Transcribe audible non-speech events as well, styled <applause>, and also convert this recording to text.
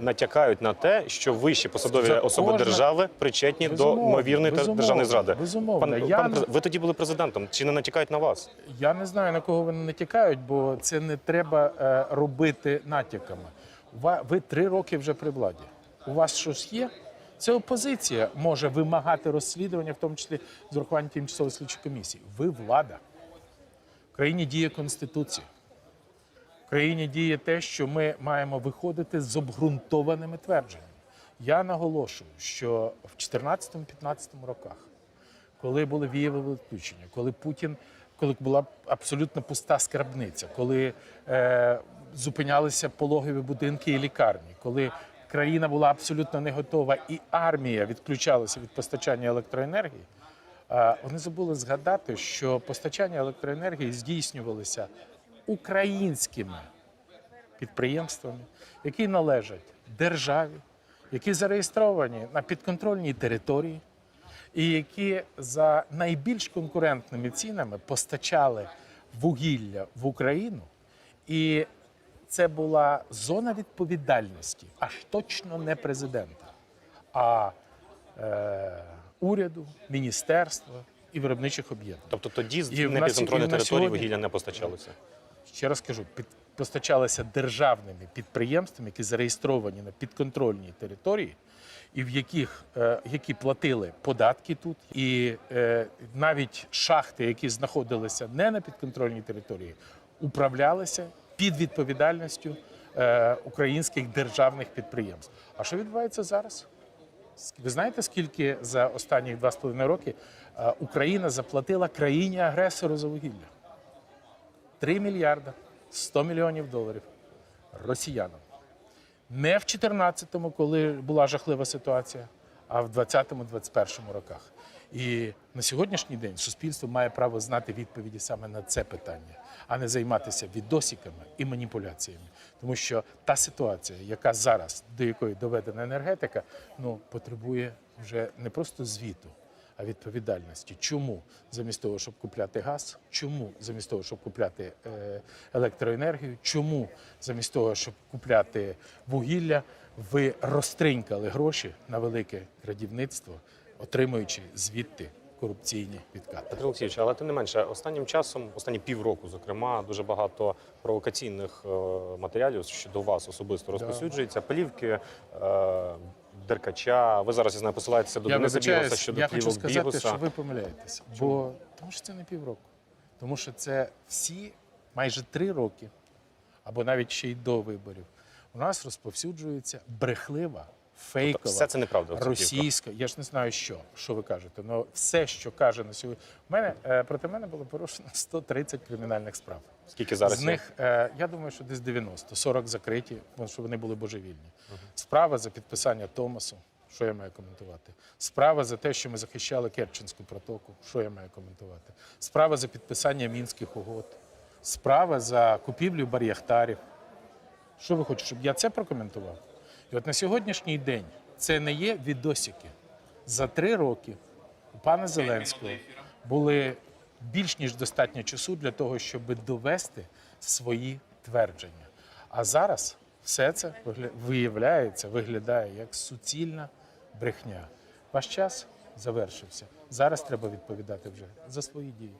натякають на те, що вищі посадові За особи кожне- держави причетні Безумовно, до ймовірної державної зради. безумовно. Пан, Я пан ви тоді були президентом. Чи не натякають на вас? Я не знаю, на кого вони натякають, бо це не треба е, робити натяками. Ви три роки вже при владі. У вас щось є? Це опозиція може вимагати розслідування, в тому числі з урахуванням тимчасової слідчої комісії. Ви влада. В країні діє Конституція. Країні діє те, що ми маємо виходити з обґрунтованими твердженнями. Я наголошую, що в 2014-2015 роках коли були вієві відключення, коли Путін, коли була абсолютно пуста скарбниця, коли е, зупинялися пологові будинки і лікарні, коли країна була абсолютно не готова, і армія відключалася від постачання електроенергії. е, Вони забули згадати, що постачання електроенергії здійснювалося українськими підприємствами, які належать державі, які зареєстровані на підконтрольній території, і які за найбільш конкурентними цінами постачали вугілля в Україну. І це була зона відповідальності, аж точно не президента, а е, уряду, міністерства і виробничих об'єднань. Тобто тоді з непідконтрольної території сьогодні- вугілля не постачалося. Ще раз кажу, під, постачалися державними підприємствами, які зареєстровані на підконтрольній території, і в яких е, які платили податки тут, і е, навіть шахти, які знаходилися не на підконтрольній території, управлялися під відповідальністю е, українських державних підприємств. А що відбувається зараз? Ви знаєте, скільки за останні два з половиною роки е, Україна заплатила країні-агресору за вугілля? 3 мільярда 100 мільйонів доларів росіянам. Не в 14-му, коли була жахлива ситуація, а в 20-21 роках. І на сьогоднішній день суспільство має право знати відповіді саме на це питання, а не займатися відосиками і маніпуляціями. Тому що та ситуація, яка зараз до якої доведена енергетика, ну потребує вже не просто звіту, відповідальності. Чому замість того, щоб купляти газ? Чому замість того, щоб купляти е, електроенергію? Чому замість того, щоб купляти вугілля, ви розтринькали гроші на велике крадівництво, отримуючи звідти корупційні відкати? Петро Олексійович, але тим не менше, останнім часом, останні півроку, зокрема, дуже багато провокаційних е, матеріалів щодо вас особисто розповсюджується. Плівки е, Деркача. Ви зараз я знаю, посилаєтеся до Я Дениса Бігуса щодо я хочу сказати, Бігуса. що ви помиляєтеся. Бо тому що це не півроку. Тому що це всі майже три роки, або навіть ще й до виборів. У нас розповсюджується брехлива, фейкова, Тобто все це неправда, російська. Я ж не знаю, що, що ви кажете. але все, що каже на сьогодні. У мене е, проти мене було порушено <laughs> 130 кримінальних справ. Скільки зараз З них, е, я думаю, що десь 90, 40 закриті, тому що вони були божевільні. Справа за підписання Томасу, що я маю коментувати. Справа за те, що ми захищали Керченську протоку, що я маю коментувати. Справа за підписання мінських угод. Справа за купівлю бар'яхтарів. Що ви хочете, щоб я це прокоментував? І от на сьогоднішній день це не є відосики. За три роки у пана Зеленського були більш ніж достатньо часу для того, щоб довести свої твердження. А зараз все це виявляється, виглядає як суцільна брехня. Ваш час завершився. Зараз треба відповідати вже за свої дії.